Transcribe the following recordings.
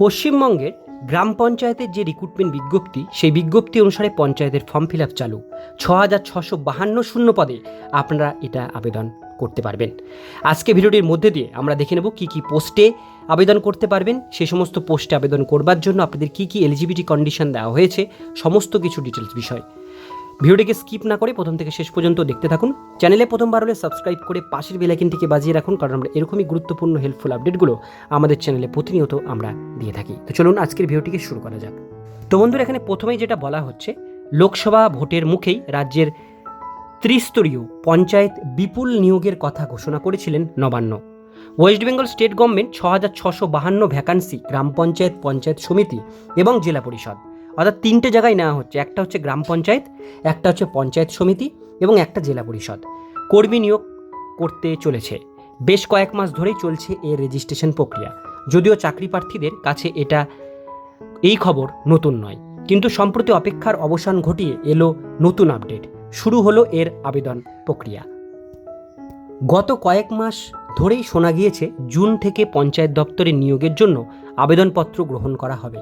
পশ্চিমবঙ্গের গ্রাম পঞ্চায়েতের যে রিক্রুটমেন্ট বিজ্ঞপ্তি, সেই বিজ্ঞপ্তি অনুসারে পঞ্চায়েতের ফর্ম ফিল আপ চালু। ছ হাজার ছশো বাহান্ন শূন্য পদে আপনারা এটা আবেদন করতে পারবেন। আজকে ভিডিওটির মধ্যে দিয়ে আমরা দেখে নেব কী কী পোস্টে আবেদন করতে পারবেন। সে সমস্ত পোস্টে আবেদন করবার জন্য আপনাদের কী কী এলিজিবিলিটি কন্ডিশন দেওয়া হয়েছে, সমস্ত কিছু ডিটেলস বিষয়। ভিডিওটিকে স্কিপ না করে প্রথম থেকে শেষ পর্যন্ত দেখতে থাকুন। চ্যানেলে প্রথমবার হলে সাবস্ক্রাইব করে পাশের বেলাইকিনটিকে বাজিয়ে রাখুন, কারণ আমরা এরকমই গুরুত্বপূর্ণ হেল্পফুল আপডেটগুলো আমাদের চ্যানেলে প্রতিনিয়ত আমরা দিয়ে থাকি। তো চলুন আজকের ভিডিওটিকে শুরু করা যাক। তো বন্ধুরা, এখানে প্রথমেই যেটা বলা হচ্ছে, লোকসভা ভোটের মুখেই রাজ্যের ত্রিস্তরীয় পঞ্চায়েত বিপুল নিয়োগের কথা ঘোষণা করেছিলেন Nabanna. West Bengal state government ছ হাজার ছশো বাহান্ন ভ্যাকান্সি, গ্রাম পঞ্চায়েত পঞ্চায়েত সমিতি এবং জেলা পরিষদ। অর্থাৎ তিনটে জায়গায় নেওয়া হচ্ছে। একটা হচ্ছে গ্রাম পঞ্চায়েত, একটা হচ্ছে পঞ্চায়েত সমিতি এবং একটা জেলা পরিষদ। কর্মী নিয়োগ করতে চলেছে। বেশ কয়েক মাস ধরেই চলছে এর রেজিস্ট্রেশন প্রক্রিয়া। যদিও চাকরি প্রার্থীদের কাছে এটা এই খবর নতুন নয়। কিন্তু সম্প্রতি অপেক্ষার অবসান ঘটিয়ে এলো নতুন আপডেট শুরু হলো এর আবেদন প্রক্রিয়া। গত কয়েক মাস ধরেই শোনা গিয়েছে, জুন থেকে পঞ্চায়েত দপ্তরে নিয়োগের জন্য আবেদনপত্র গ্রহণ করা হবে।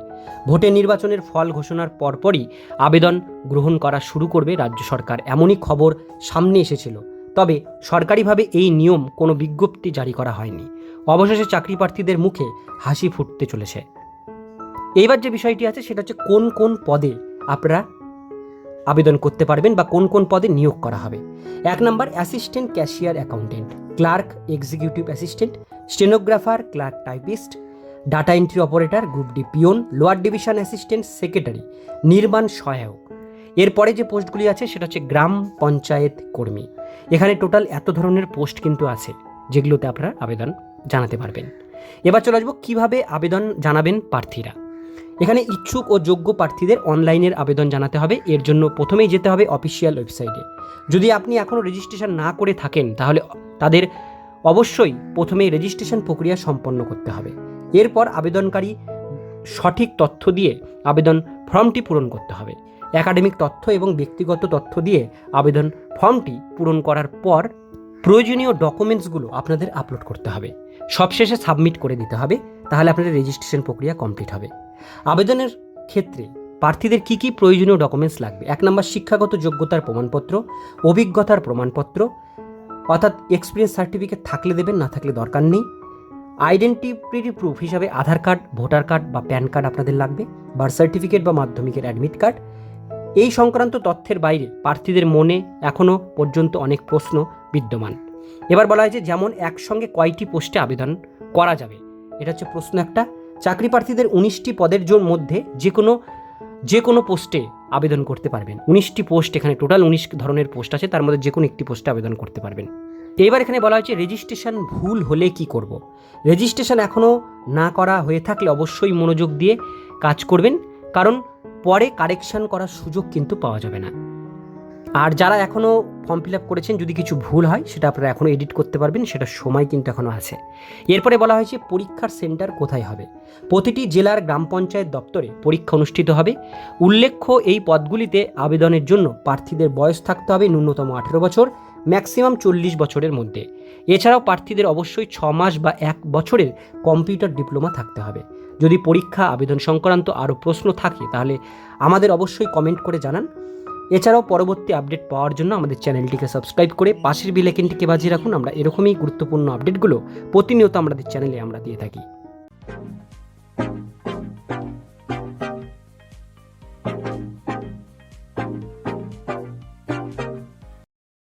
ভোটে নির্বাচনের ফল ঘোষণার পরপরই আবেদন গ্রহণ করা শুরু করবে রাজ্য সরকার, এমনই খবর সামনে এসেছিল। তবে সরকারিভাবে এই নিয়ম কোনো বিজ্ঞপ্তি জারি করা হয়নি। অবশেষে চাকরি প্রার্থীদের মুখে হাসি ফুটতে চলেছে। এইবার যে বিষয়টি আছে, সেটা হচ্ছে কোন কোন পদে আপনারা আবেদন করতে পারবেন বা কোন কোন পদে নিয়োগ করা হবে। এক নম্বর, assistant cashier accountant, clerk, executive assistant, stenographer, clerk, typist data entry operator, group D peon, lower division assistant, secretary, নির্মাণ সহায়ক। এরপরে যে পোস্টগুলি আছে, সেটা হচ্ছে গ্রাম পঞ্চায়েত কর্মী। এখানে টোটাল এত ধরনের পোস্ট কিন্তু আছে, যেগুলোতে আপনারা আবেদন জানাতে পারবেন। এবার চলে আসব, কীভাবে আবেদন জানাবেন প্রার্থীরা? এখানে ইচ্ছুক ও যোগ্য প্রার্থীদের অনলাইনের আবেদন জানাতে হবে। এর জন্য প্রথমেই যেতে হবে অফিসিয়াল ওয়েবসাইটে। যদি আপনি এখনও রেজিস্ট্রেশন না করে থাকেন, তাহলে তাদের অবশ্যই প্রথমেই রেজিস্ট্রেশন প্রক্রিয়া সম্পন্ন করতে হবে। এরপর আবেদনকারী সঠিক তথ্য দিয়ে আবেদন ফর্মটি পূরণ করতে হবে। একাডেমিক তথ্য এবং ব্যক্তিগত তথ্য দিয়ে আবেদন ফর্মটি পূরণ করার পর প্রয়োজনীয় ডকুমেন্টসগুলো আপনাদের আপলোড করতে হবে। সবশেষে সাবমিট করে দিতে হবে, তাহলে আপনাদের রেজিস্ট্রেশন প্রক্রিয়া কমপ্লিট হবে। আবেদনের ক্ষেত্রে প্রার্থীদের কী কী প্রয়োজনীয় ডকুমেন্টস লাগবে? এক নম্বর, শিক্ষাগত যোগ্যতার প্রমাণপত্র, অভিজ্ঞতার প্রমাণপত্র, অর্থাৎ এক্সপিরিয়েন্স সার্টিফিকেট থাকলে দেবেন, না থাকলে দরকার নেই। আইডেন্টিটি প্রুফ হিসাবে আধার কার্ড, ভোটার কার্ড বা প্যান কার্ড আপনাদের লাগবে, বার্থ সার্টিফিকেট বা মাধ্যমিকের অ্যাডমিট কার্ড। এই সংক্রান্ত তথ্যের বাইরে প্রার্থীদের মনে এখনও পর্যন্ত অনেক প্রশ্ন বিদ্যমান। এবার বলা হয়েছে, যেমন একসঙ্গে কয়টি পোস্টে আবেদন করা যাবে? এটা হচ্ছে প্রশ্ন একটা। চাকরি প্রার্থীদের উনিশটি পদের জোর মধ্যে যে কোনো যে কোনো পোস্টে আবেদন করতে পারবেন। উনিশটি পোস্ট এখানে টোটাল উনিশ ধরনের পোস্ট আছে, তার মধ্যে যে কোনো একটি পোস্টে আবেদন করতে পারবেন। এবার এখানে বলা হয়েছে রেজিস্ট্রেশন ভুল হলে কি করব। রেজিস্ট্রেশন এখনও না করা হয়ে থাকলে অবশ্যই মনোযোগ দিয়ে কাজ করবেন, কারণ পরে কারেকশান করার সুযোগ কিন্তু পাওয়া যাবে না। আর যারা এখনও ফর্ম ফিল আপ করেছেন, যদি কিছু ভুল হয়, সেটা আপনারা এখনও এডিট করতে পারবেন, সেটা সময় কিন্তু এখনও আছে। এরপরে বলা হয়েছে, পরীক্ষার সেন্টার কোথায় হবে? প্রতিটি জেলার গ্রাম পঞ্চায়েত দপ্তরে পরীক্ষা অনুষ্ঠিত হবে। উল্লেখ্য, এই পদগুলিতে আবেদনের জন্য প্রার্থীদের বয়স থাকতে হবে ন্যূনতম আঠেরো বছর ম্যাক্সিমাম চল্লিশ বছরের মধ্যে। এছাড়াও প্রার্থীদের অবশ্যই ছ মাস বা এক বছরের কম্পিউটার ডিপ্লোমা থাকতে হবে। যদি পরীক্ষা, আবেদন সংক্রান্ত আরও প্রশ্ন থাকে, তাহলে আমাদের অবশ্যই কমেন্ট করে জানান। এছাড়াও পরবর্তী আপডেট পাওয়ার জন্য আমাদের চ্যানেলটিকে সাবস্ক্রাইব করে পাশের বিলেকেনটিকে বাজিয়ে রাখুন। আমরা এরকমই গুরুত্বপূর্ণ আপডেটগুলো প্রতিনিয়ত আমাদের চ্যানেলে আমরা দিয়ে থাকি।